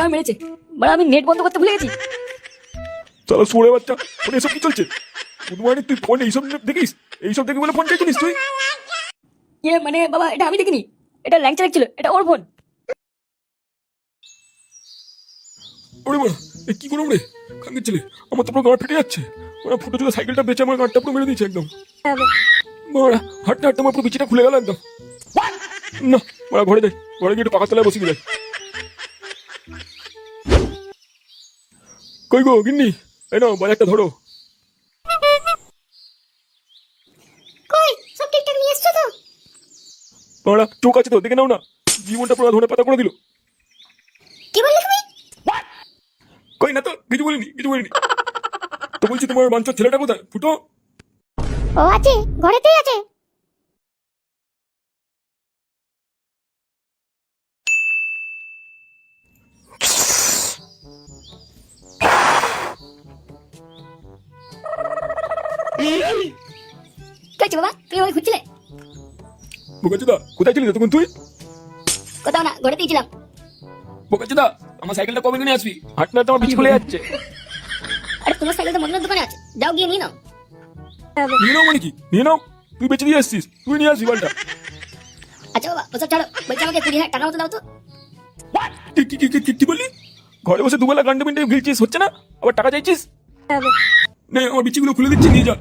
আমার মেরেছে। মানে আমি নেট বন্ধ করতে ভুলে গেছি। চলো সরে বাচ্চা ফোনে এসব কি চলছে? মর্নিং তুই ফোন এইসব দেখিস? এইসব দেখি বলে ফোন চাইছিস তুই? ইয়ে মানে বাবা এটা আমি দেখিনি। এটা ল্যাংচা ছিল এটা ওর ফোন। ওরে বড় এ কি করব রে? খাঙ্গের ছেলে আমার তো পুরো গাঁট ফেটে যাচ্ছে। ওরা ফুটো চলে সাইকেলটা বেঁচে আমার গাঁটটা পুরো মেরে দিয়েছে একদম। মারা হাঁটতে হাঁটতে আমার পুরো বিচিটা খুলে গেল একদম। না মারা ঘরে যাই। ঘরে গিয়ে একটু পাকা তলায় বসে যাই কই গো গিন্নি? এই নাও বাজারটা ধরো। কই সব ঠিকঠাক নিয়ে এসছো তো? মারা চোখ আছে তো দেখে নাও না। জীবনটা পুরো ধরে পাতা করে দিল। কি বললে তুমি? কই না তো কিছু বলিনি কিছু বলিনি। তো বলছি তোমার বাঞ্চর ছেলেটা কোথায়? ফুটো? ও আছে ঘরেতেই আছে। কি হয়েছে বাবা তুমি আমাকে খুঁজছিলে বোকাচুদা কোথায় ছিলি তখন তুই কোথাও না ঘরেতেই ছিলাম বোকাচুদা আমার সাইকেলটা কবে কিনে আসবি হাঁটতে হাঁটতে আমার বিচ খুলে যাচ্ছে আরে তোমার সাইকেল তো মদনের দোকানে আছে যাও গিয়ে নিয়ে নাও নিয়ে নাও মানে কি নিয়ে নাও তুই বেঁচে দিয়ে আসছিস তুই নিয়ে আসবি বালটা আচ্ছা বাবা ওসব ছাড়ো বলছি আমাকে কুড়ি হাজার টাকা মতো দাও তো কি বললি ঘরে বসে দুবেলা গান্ডে মিন্টে গিলছিস হচ্ছে না আবার টাকা চাইছিস নে আমার বিচিগুলো খুলে দিচ্ছি নিয়ে যা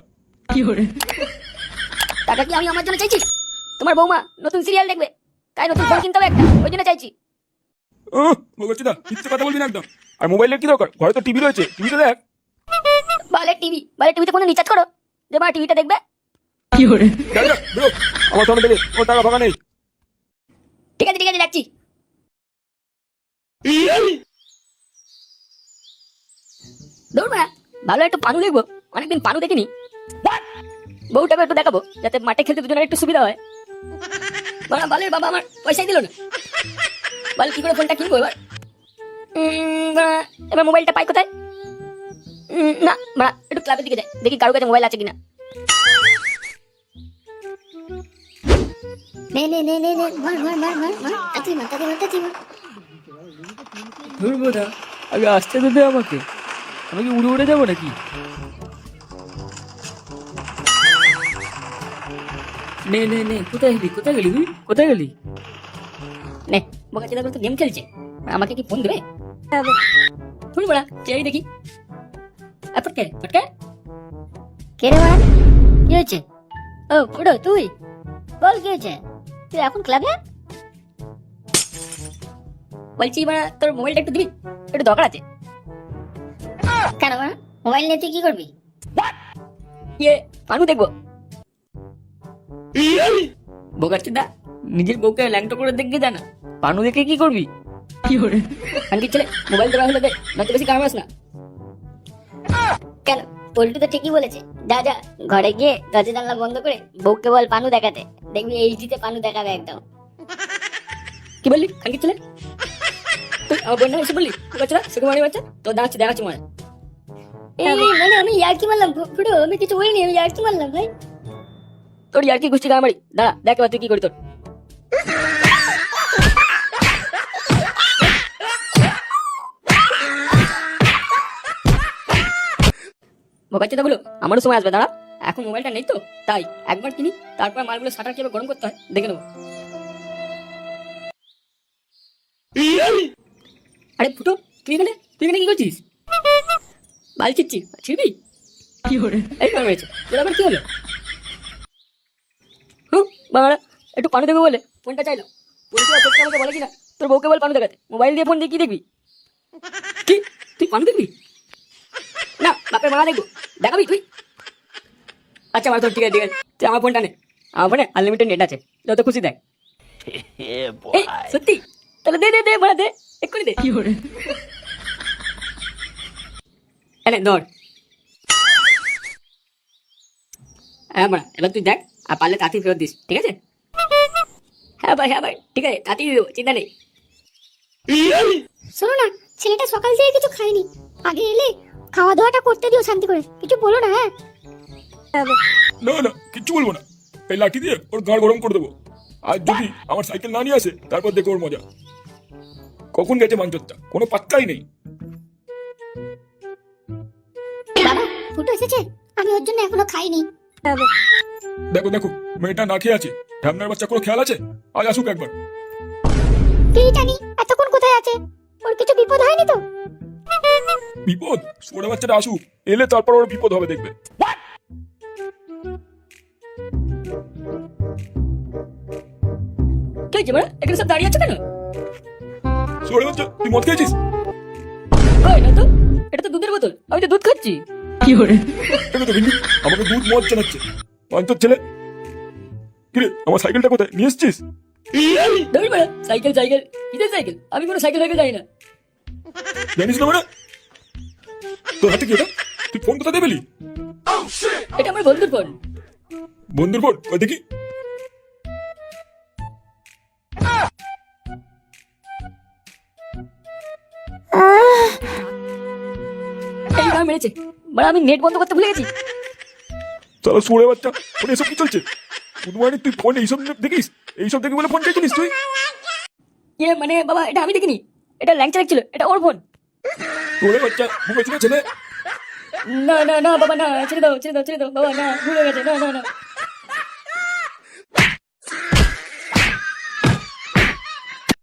টাকা কি আমি আমার জন্য চাইছি তোমার বৌমা নতুন সিরিয়াল দেখবে তাই নতুন ফোন কিনতে হবে একটা ওই জন্য চাইছি। বোকাচুদা কিচ্ছু কথা বলবি না একদম। আর মোবাইলের কি দরকার? ঘরে তো টিভি রয়েছে টিভিতে দেখ। বালে টিভি বালে টিভিতে কোনো রিচার্জ করো। যে মা টিভিটা দেখবে। যা, যা, বেরো। আমার সামনে দেবে ও টাকা ফাঁকা নেই। ঠিক আছে ঠিক আছে যাচ্ছি দৌড় না ভালো একটু পানু দেখব। অনেকদিন পানু দেখিনি। বউটাকে একটু দেখাবো যাতে মাঠে খেলতে দুজনের একটু সুবিধা হয়। বাবা বালের বাবা আমার পয়সাই দিল না। বল কি করে ফোনটা কিনবো এবার? এবার মোবাইলটা পাই কোথায়? না বাড়া, একটু ক্লাবের দিকে যাই। দেখি কারও কাছে মোবাইল আছে কিনা। নে ধরবো না আগে আসতে দেবে আমাকে। আমি কি উড়ে উড়ে যাব নাকি? নে নে নে কোথায় গেলি? কোথায় গেলি তুই? কোথায় গেলি? নে বোকা চেলা তো গেম খেলছে। আমাকে কি ফোন দেবে? শুনি বলা চেয়ে দেখি? আ, ফটকে ফটকে। কে রে মার কি হয়েছে? ও ফুটো তুই? বল কি হয়েছে? তুই এখন ক্লাবে? বলছি মানে তোর মোবাইলটা একটু দিবি? একটু দরকার আছে। কেন মার মোবাইল নিয়ে তুই কি করবি? ইয়ে পানু দেখব। বোকাচ্ছিদা নিজের বউকে ল্যাংটো করে দেখবে জানা পানু দেখে কি করবি? কি করে? আন্টির ছেলে মোবাইল দেওয়া হলে দে নয়তো বেশি কামাস না। কেন? পল্টু তো ঠিকই বলেছে। যা যা ঘরে গিয়ে দরজা জানলা বন্ধ করে বউকে বল পানু দেখাতে। দেখবি এইচডিতে পানু দেখাবে একদম। কি বললি আন্টির ছেলে? তুই আমার বোন এসে বললি? বোকাচ্ছিদা সুকুমারি বাচ্চা তোর দাঁড়াচ্ছি দেখাচ্ছি মনে এই মানে আমি ইয়ার্কি মারলাম ফুটো আমি কিছু বলিনি আমি ইয়ার্কি মারলাম ভাই। তোর আর কি গোষ্ঠী কামারি দাঁড়া দেখ এবার তুই কি করি তোর। মোবাইলটা বলো আমারও সময় আসবে দাঁড়া। এখন মোবাইলটা নেই তো তাই একবার কিনি তারপর মালগুলো শাটার কীভাবে গরম করতে হয়। দেখে নেব। আরে ফুটো তুই এখানে? তুই এখানে কি করছিস? বাল ছিচ্ছি ছিড়বি কি করে? এই কি হলো? একটু পানি দেবো বলে? ফোনটা চাইলো। বলছি আমাকে বলে কিনা? তোর বউকে বল পানি দেখাতে। মোবাইল দিয়ে ফোন দিয়ে কি দেখবি? কি? তুই পানি দেখবি? না বাপের মা দেখব। দেখাবি তুই? আচ্ছা আমার তোর ঠিক আছে ঠিক আছে। তুই আমার ফোনটা নে। আমার ফোনে আনলিমিটেড নেট আছে। যত খুশি দেখ। সত্যি? তাহলে দে দে দে বড়া দে। এক্ষুনি দে। কি করে এনে ধর। হ্যাঁ বড়া এবার তুই দেখ। আর পারলে তাঁতি ফেরত দিস ঠিক আছে? হ্যাঁ ভাই হ্যাঁ ভাই ঠিক আছে তাঁতি দিয়ে দেবো চিন্তা নেই। শোনো না ছেলেটা সকাল থেকে কিছু খায়নি। আগে এলে খাওয়া দাওয়াটা করতে দিও শান্তি করে কিছু বলো না হ্যাঁ? না না কিচ্ছু বলব না। এই লাঠি দিয়ে ওর গাড় গরম করে দেবো। আর যদি আমার সাইকেল না নিয়ে আসে তারপর দেখো ওর মজা। কখন গেছে মাঞ্চরটা কোনো পাত্তাই নেই। বাবা ফুটো এসেছে? আমি ওর জন্য এখনও খাইনি। দেখো দেখো মেয়েটা না খেয়ে আছে। ঢ্যামনার বাচ্চা কোনো খেয়াল আছে? আজ আসুক একবার। কি জানি এতক্ষণ কোথায় আছে? ওর কিছু বিপদ হয়নি তো? বিপদ? সোনা বাচ্চাটা আসুক। এলে তারপর ওর বিপদ হবে দেখবে। কি এখানে সব দাঁড়িয়ে আছে কেন? সোনা বাচ্চা তুই মদ খেয়েছিস? কই না তো? এটা তো দুধের বোতল। আমি তো দুধ খাচ্ছি। তো ভিন্ডি আমাকে দুধ মদ জানাচ্ছে ছেলে। কিরে আমার সাইকেলটা কোথায়? নিয়ে এসছিস? Cycle cycle. কিসের সাইকেল? আমি কোনো সাইকেল ফাইকেল জানি না। জানিস না মানে? তোর হাতে কি ওটা তুই ফোন এটা আমার বন্ধুর ফোন। বন্ধুর ফোন? দেখি। এই মেরেছে। মানে আমি নেট বন্ধ করতে ভুলে গেছি। চলো শুয়ে বাচ্চা ফোনে এসব কি চলছে? বুধবারে তুই ফোন এইসব দেখিস? এইসব দেখি বলে ফোন চাইছিলিস তুই? ইয়ে মানে বাবা এটা আমি দেখিনি। এটা ল্যাংচা ছিল এটা ওর ফোন। শুয়ে বাচ্চা ভুগেছিল ছেলে? না না না বাবা না ছেড়ে দাও ছেড়ে দাও ছেড়ে দাও বাবা না ভুলে গেছে না না না।